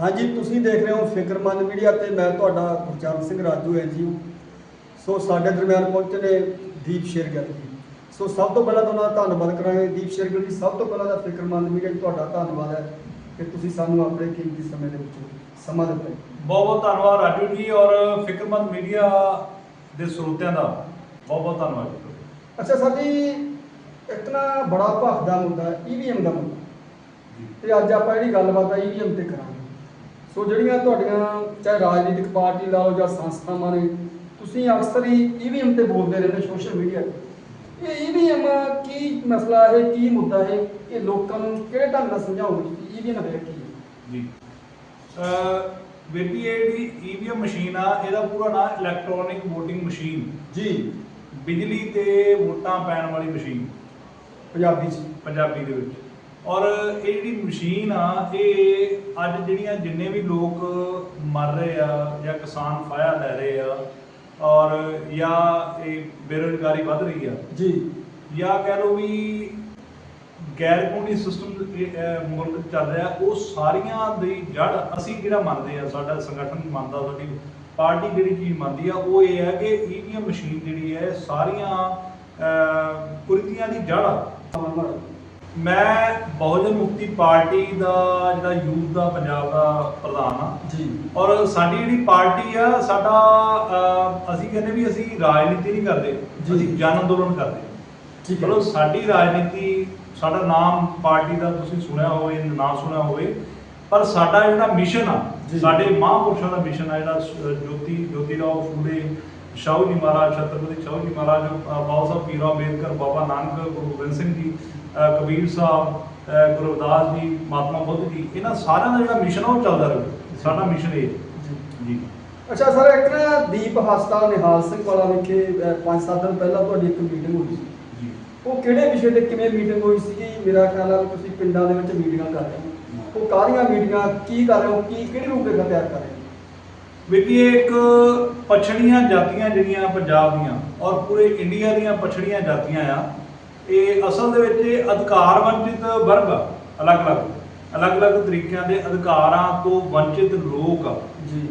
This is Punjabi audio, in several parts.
ਹਾਂਜੀ ਤੁਸੀਂ ਦੇਖ ਰਹੇ ਹੋ ਫਿਕਰਮੰਦ ਮੀਡੀਆ ਤੇ ਮੈਂ ਤੁਹਾਡਾ ਗੁਰਚਰਨ ਸਿੰਘ ਰਾਜੂ ਐਨਜੀਓ। ਸੋ ਸਾਡੇ ਦਰਮਿਆਨ ਪਹੁੰਚੇ ਨੇ ਦੀਪ ਸ਼ੇਰਗਿੱਲ ਜੀ। ਸੋ ਸਭ ਤੋਂ ਪਹਿਲਾਂ ਤਾਂ ਉਹਨਾਂ ਦਾ ਧੰਨਵਾਦ ਕਰਾਂਗੇ। ਦੀਪ ਸ਼ੇਰਗਿੱਲ ਜੀ ਸਭ ਤੋਂ ਪਹਿਲਾਂ ਤਾਂ ਫਿਕਰਮੰਦ ਮੀਡੀਆ 'ਚ ਤੁਹਾਡਾ ਧੰਨਵਾਦ ਹੈ ਕਿ ਤੁਸੀਂ ਸਾਨੂੰ ਆਪਣੇ ਕੀਮਤੀ ਸਮੇਂ ਦੇ ਵਿੱਚ ਸਮਾਂ ਦਿੱਤਾ। ਬਹੁਤ ਬਹੁਤ ਧੰਨਵਾਦ ਰਾਜੂ ਜੀ ਔਰ ਫਿਕਰਮੰਦ ਮੀਡੀਆ ਦੇ ਸਰੋਤਿਆਂ ਦਾ। ਬਹੁਤ ਬਹੁਤ ਧੰਨਵਾਦ ਜੀ। ਅੱਛਾ ਸਰ ਜੀ ਇੱਕ ਨਾ ਬੜਾ ਭਖਦਾ ਮੁੱਦਾ ਈਵੀਐਮ ਦਾ ਮੁੱਦਾ। ਤੇ ਅੱਜ ਆਪਾਂ ਜਿਹੜੀ ਗੱਲਬਾਤ ਆ ਈਵੀਐਮ ਤੇ ਕਰਾਂਗੇ। ਸੋ ਜਿਹੜੀਆਂ ਤੁਹਾਡੀਆਂ ਚਾਹੇ ਰਾਜਨੀਤਿਕ ਪਾਰਟੀ ਲਾਓ ਜਾਂ ਸੰਸਥਾਵਾਂ ਨੇ ਤੁਸੀਂ ਅਕਸਰ ਹੀ ਈਵੀਐਮ ਤੇ ਬੋਲਦੇ ਰਹਿੰਦੇ ਸੋਸ਼ਲ ਮੀਡੀਆ ਤੇ। ਇਹ ਈਵੀਐਮ ਕੀ ਮਸਲਾ ਹੈ ਕੀ ਮੁੱਦਾ ਹੈ ਇਹ ਲੋਕਾਂ ਨੂੰ ਕਿਹੜੇ ਢੰਗ ਨਾਲ ਸਮਝਾਓਗੇ ਕਿ ਈਵੀਐਮ ਹੈ ਕੀ? ਜੀ। ਅ ਬੇਟੀ ਇਹ ਜਿਹੜੀ ਈਵੀਐਮ ਮਸ਼ੀਨ ਆ ਇਹਦਾ ਪੂਰਾ ਨਾਮ ਇਲੈਕਟ੍ਰੋਨਿਕ VOTING ਮਸ਼ੀਨ। ਜੀ। ਬਿਜਲੀ ਤੇ ਵੋਟਾਂ ਪੈਣ ਵਾਲੀ ਮਸ਼ੀਨ। ਪੰਜਾਬੀ ਚ। ਪੰਜਾਬੀ ਦੇ ਵਿੱਚ। ਔਰ ਇਹ ਜਿਹੜੀ ਮਸ਼ੀਨ ਆ ਇਹ ਅੱਜ ਜਿਹੜੀਆਂ ਜਿੰਨੇ ਵੀ ਲੋਕ ਮਰ ਰਹੇ ਆ ਜਾਂ ਕਿਸਾਨ ਫਾਇਆ ਲੈ ਰਹੇ ਆ ਔਰ ਜਾਂ ਇਹ ਬੇਰੁਜ਼ਗਾਰੀ ਵੱਧ ਰਹੀ ਆ ਜੀ। ਜਾਂ ਕਹਿ ਲਓ ਵੀ ਗੈਰ ਕਾਨੂੰਨੀ ਸਿਸਟਮ ਮੁਲਕ ਚੱਲ ਰਿਹਾ ਉਹ ਸਾਰੀਆਂ ਦੀ ਜੜ ਅਸੀਂ ਜਿਹੜਾ ਮੰਨਦੇ ਆ? ਸਾਡਾ ਸੰਗਠਨ ਮੰਨਦਾ ਸਾਡੀ ਪਾਰਟੀ ਜਿਹੜੀ ਚੀਜ਼ ਮੰਨਦੀ ਆ ਉਹ ਇਹ ਹੈ ਕਿ ਈਵੀਐਮ ਮਸ਼ੀਨ ਜਿਹੜੀ ਹੈ ਸਾਰੀਆਂ ਕੁਰੀਤੀਆਂ ਦੀ ਜੜ ਆ। ਮੈਂ ਬਹੁਜਨ ਮੁਕਤੀ ਪਾਰਟੀ ਦਾ ਜਿਹੜਾ ਯੂਥ ਦਾ ਪੰਜਾਬ ਦਾ ਪ੍ਰਧਾਨ ਆ ਜੀ ਔਰ ਸਾਡੀ ਜਿਹੜੀ ਪਾਰਟੀ ਆ ਸਾਡਾ ਅਹ, ਅਸੀਂ ਕਹਿੰਦੇ ਵੀ ਅਸੀਂ ਰਾਜਨੀਤੀ ਨਹੀਂ ਕਰਦੇ ਜੀ। ਅਸੀਂ ਜਨ ਅੰਦੋਲਨ ਕਰਦੇ। ਠੀਕ ਹੈ ਚਲੋ ਸਾਡੀ ਰਾਜਨੀਤੀ ਸਾਡਾ ਨਾਮ ਪਾਰਟੀ ਦਾ ਤੁਸੀਂ ਸੁਣਿਆ ਹੋਵੇ ਨਾ ਸੁਣਿਆ ਹੋਵੇ ਪਰ ਸਾਡਾ ਜਿਹੜਾ ਮਿਸ਼ਨ ਆ ਜੀ। ਸਾਡੇ ਮਹਾਂਪੁਰਸ਼ਾਂ ਦਾ ਮਿਸ਼ਨ ਆ ਜਿਹੜਾ ਸ- ਜੋਤੀ ਜੋਤੀ ਰਾਓ ਫੂਲੇ ਸ਼ਾਹੂ ਜੀ ਮਹਾਰਾਜ ਛਤਰਪਤੀ ਸ਼ਾਹੂ ਜੀ ਮਹਾਰਾਜ ਅ, ਬਾਬਾ ਸਾਹਿਬ ਪੀਰਾ ਅੰਬੇਦਕਰ ਬਾਬਾ ਨਾਨਕ ਗੁਰੂ ਗੋਬਿੰਦ ਸਿੰਘ ਜੀ ਕਬੀਰ ਸਾਹਿਬ ਗੁਰੂ ਰਵਿਦਾਸ ਜੀ ਮਹਾਤਮਾ ਬੁੱਧ ਜੀ ਇਹਨਾਂ ਸਾਰਿਆਂ ਦਾ ਜਿਹੜਾ ਮਿਸ਼ਨ ਆ ਉਹ ਚੱਲਦਾ ਰਹੇ। ਸਾਡਾ ਮਿਸ਼ਨ ਇਹ। ਜੀ। ਅੱਛਾ ਸਰ ਇੱਕ ਨਾ ਦੀਪ ਹਸਪਤਾਲ ਨਿਹਾਲ ਸਿੰਘ ਵਾਲਾ ਵਿਖੇ 5-7 ਦਿਨ ਪਹਿਲਾਂ ਤੁਹਾਡੀ ਇੱਕ ਮੀਟਿੰਗ ਹੋਈ ਸੀ। ਜੀ। ਉਹ ਕਿਹੜੇ ਵਿਸ਼ੇ ਤੇ ਕਿਵੇਂ ਮੀਟਿੰਗ ਹੋਈ ਸੀ ਮੇਰਾ ਖਿਆਲ ਆ ਤੁਸੀਂ ਪਿੰਡਾਂ ਦੇ ਵਿੱਚ ਮੀਟਿੰਗਾਂ ਕਰ ਰਹੇ ਹੋ। ਉਹ ਕਾਹਦੀਆਂ ਮੀਟਿੰਗਾਂ ਕੀ ਕਰ ਰਹੇ ਹੋ? ਕੀ ਕਿਹੜੀ ਰੂਪਰੇਖਾ ਤਿਆਰ ਕਰ ਰਹੇ ਹੋ? ਵੀ ਇੱਕ ਪਛੜੀਆਂ ਜਾਤੀਆਂ ਜਿਹੜੀਆਂ ਪੰਜਾਬ ਦੀਆਂ ਔਰ ਪੂਰੇ ਇੰਡੀਆ ਦੀਆਂ ਪਛੜੀਆਂ ਜਾਤੀਆਂ ਆ ਇਹ ਅਸਲ ਦੇ ਵਿੱਚ ਇਹ ਅਧਿਕਾਰ ਵੰਚਿਤ ਵਰਗ ਅਲੱਗ-ਅਲੱਗ। ਅਲੱਗ-ਅਲੱਗ ਤਰੀਕਿਆਂ ਦੇ ਅਧਿਕਾਰਾਂ ਤੋਂ ਵੰਚਿਤ ਲੋਕ ਜੀ।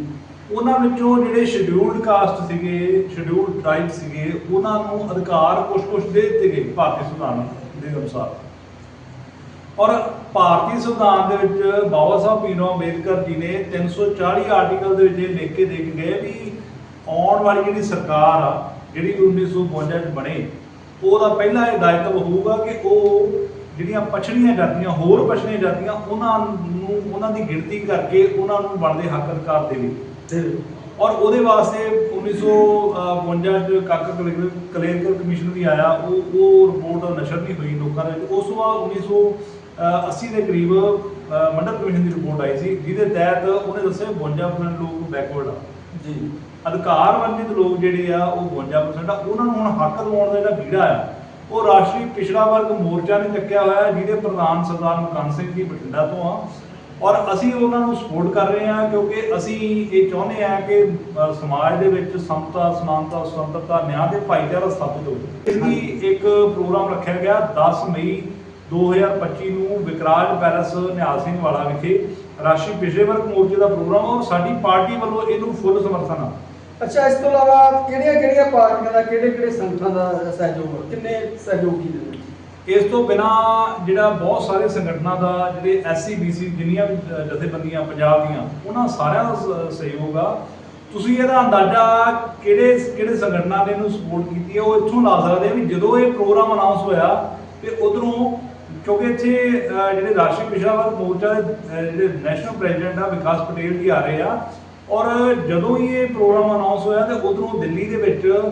ਉਹਨਾਂ ਵਿੱਚੋਂ ਜਿਹੜੇ ਸ਼ਡਿਊਲਡ ਕਾਸਟ ਸੀਗੇ ਸ਼ਡਿਊਲਡ ਟ੍ਰਾਈਬ ਸੀਗੇ ਉਹਨਾਂ ਨੂੰ ਅਧਿਕਾਰ ਕੁਝ-ਕੁਝ ਦੇ ਦਿੱਤੇ ਗਏ ਭਾਰਤੀ ਸੰਵਿਧਾਨ ਦੇ ਅਨੁਸਾਰ। ਔਰ ਭਾਰਤੀ ਸੰਵਿਧਾਨ ਦੇ ਵਿੱਚ ਬਾਬਾ ਸਾਹਿਬ ਭੀਮਰਾਓ ਅੰਬੇਦਕਰ ਜੀ ਨੇ 340 ਆਰਟੀਕਲ ਦੇ ਵਿੱਚ ਇਹ ਲਿਖ ਕੇ ਦੇ ਕੇ ਗਏ ਵੀ ਆਉਣ ਵਾਲੀ ਜਿਹੜੀ ਸਰਕਾਰ ਆ ਜਿਹੜੀ 1952 ਚ ਬਣੇ ਉਹਦਾ ਪਹਿਲਾ ਇਹ ਦਾਇਤਵ ਹੋਊਗਾ ਕਿ ਉਹ ਜਿਹੜੀਆਂ ਪਛੜੀਆਂ ਜਾਤੀਆਂ ਹੋਰ ਪਛੜੀਆਂ ਜਾਤੀਆਂ ਉਹਨਾਂ ਨੂੰ ਉਹਨਾਂ ਦੀ ਗਿਣਤੀ ਕਰਕੇ ਉਹਨਾਂ ਨੂੰ ਬਣਦੇ ਹੱਕ ਅਧਿਕਾਰ ਦੇਵੇ ਜੀ ਔਰ ਉਹਦੇ ਵਾਸਤੇ 1952 ਚ ਕਾਕਾ ਕਲੇਰਕਰ ਕਮਿਸ਼ਨ ਵੀ ਆਇਆ ਉਹ ਉਹ ਰਿਪੋਰਟ ਨਸ਼ਰ ਨਹੀਂ ਹੋਈ ਲੋਕਾਂ ਦੇ ਵਿੱਚ। ਉਸ ਤੋਂ ਬਾਅਦ 1980 ਦੇ ਕਰੀਬ ਮੰਡਲ ਕਮਿਸ਼ਨ ਦੀ ਰਿਪੋਰਟ ਆਈ ਸੀ ਜਿਹਦੇ ਤਹਿਤ ਉਹਨੇ ਦੱਸਿਆ 52% ਲੋਕ ਬੈਕਵਰਡ ਆ। ਜੀ। ਅਧਿਕਾਰ ਵੰਚਿਤ ਲੋਕ ਜਿਹੜੇ ਆ ਉਹ 52% ਆ ਉਹਨਾਂ ਨੂੰ ਹੁਣ ਹੱਕ ਦਿਵਾਉਣ ਦਾ ਜਿਹੜਾ ਬੀੜਾ ਆ ਉਹ ਰਾਸ਼ਟਰੀ ਪਿਛੜਾ ਵਰਗ ਮੋਰਚਾ ਨੇ ਚੱਕਿਆ ਹੋਇਆ ਜਿਹਦੇ ਪ੍ਰਧਾਨ ਸਰਦਾਰ ਮਕਾਨ ਸਿੰਘ ਜੀ ਬਠਿੰਡਾ ਤੋਂ ਆ। ਔਰ ਅਸੀਂ ਉਹਨਾਂ ਨੂੰ ਸਪੋਰਟ ਕਰ ਰਹੇ ਹਾਂ ਕਿਉਂਕਿ ਅਸੀਂ ਇਹ ਚਾਹੁੰਦੇ ਹਾਂ ਕਿ ਸਮਾਜ ਦੇ ਵਿੱਚ ਸਮਤਾ ਸਮਾਨਤਾ ਸੁਤੰਤਰਤਾ ਨਿਆਂ ਤੇ ਭਾਈਚਾਰਾ ਸਥਾਪਿਤ ਹੋਵੇ। ਇਸ ਲਈ ਇੱਕ ਪ੍ਰੋਗਰਾਮ ਰੱਖਿਆ ਗਿਆ 10 ਮਈ 2025 ਨੂੰ ਵਿਕਰਾਜ ਪੈਲਸ ਨਿਹਾਲ ਸਿੰਘ ਵਾਲਾ ਵਿਖੇ। ਰਾਸ਼ਟਰੀ ਪਿਛੜੇ ਵਰਗ ਮੋਰਚੇ ਦਾ ਪ੍ਰੋਗਰਾਮ ਔਰ ਸਾਡੀ ਪਾਰਟੀ ਵੱਲੋਂ ਇਹਨੂੰ ਫੁੱਲ ਸਮਰਥਨ ਆ। ਅੱਛਾ, ਇਸ ਤੋਂ ਇਲਾਵਾ ਕਿਹੜੀਆਂ ਕਿਹੜੀਆਂ ਪਾਰਟੀਆਂ ਦਾ, ਕਿਹੜੇ ਕਿਹੜੇ ਸੰਗਠਨਾਂ ਦਾ ਸਹਿਯੋਗ ਕਿੰਨੇ ਸਹਿਯੋਗੀ ਨੇ? ਇਸ ਤੋਂ ਬਿਨਾ ਜਿਹੜਾ ਬਹੁਤ ਸਾਰੇ ਸੰਗਠਨਾਂ ਦਾ, ਜਿਹੜੇ ਐਸਸੀ ਬੀਸੀ ਜਿੰਨੀਆਂ ਵੀ ਜਥੇਬੰਦੀਆਂ ਪੰਜਾਬ ਦੀਆਂ, ਉਹਨਾਂ ਸਾਰਿਆਂ ਦਾ ਸਹਿਯੋਗ ਆ। ਤੁਸੀਂ ਇਹਦਾ ਅੰਦਾਜ਼ਾ ਕਿਹੜੇ ਕਿਹੜੇ ਸੰਗਠਨਾਂ ਨੇ ਇਹਨੂੰ ਸਪੋਰਟ ਕੀਤੀ ਹੈ, ਉਹ ਇੱਥੋਂ ਲਾ ਸਕਦੇ ਵੀ ਜਦੋਂ ਇਹ ਪ੍ਰੋਗਰਾਮ ਅਨਾਉਂਸ ਹੋਇਆ ਤੇ ਉਧਰੋਂ, ਕਿਉਂਕਿ ਇੱਥੇ ਜਿਹੜੇ ਰਾਸ਼ਟਰੀ ਪਿਛੜਾ ਵਰਗ ਮੋਰਚਾ ਦੇ ਜਿਹੜੇ ਨੈਸ਼ਨਲ ਪ੍ਰੈਜ਼ੀਡੈਂਟ ਆ, ਵਿਕਾਸ ਪਟੇਲ ਜੀ ਆ ਰਹੇ ਆ ਔਰ ਜਦੋਂ ਹੀ ਇਹ ਪ੍ਰੋਗਰਾਮ ਅਨਾਉਂਸ ਹੋਇਆ ਤੇ ਉਧਰੋਂ ਦਿੱਲੀ ਦੇ ਵਿੱਚ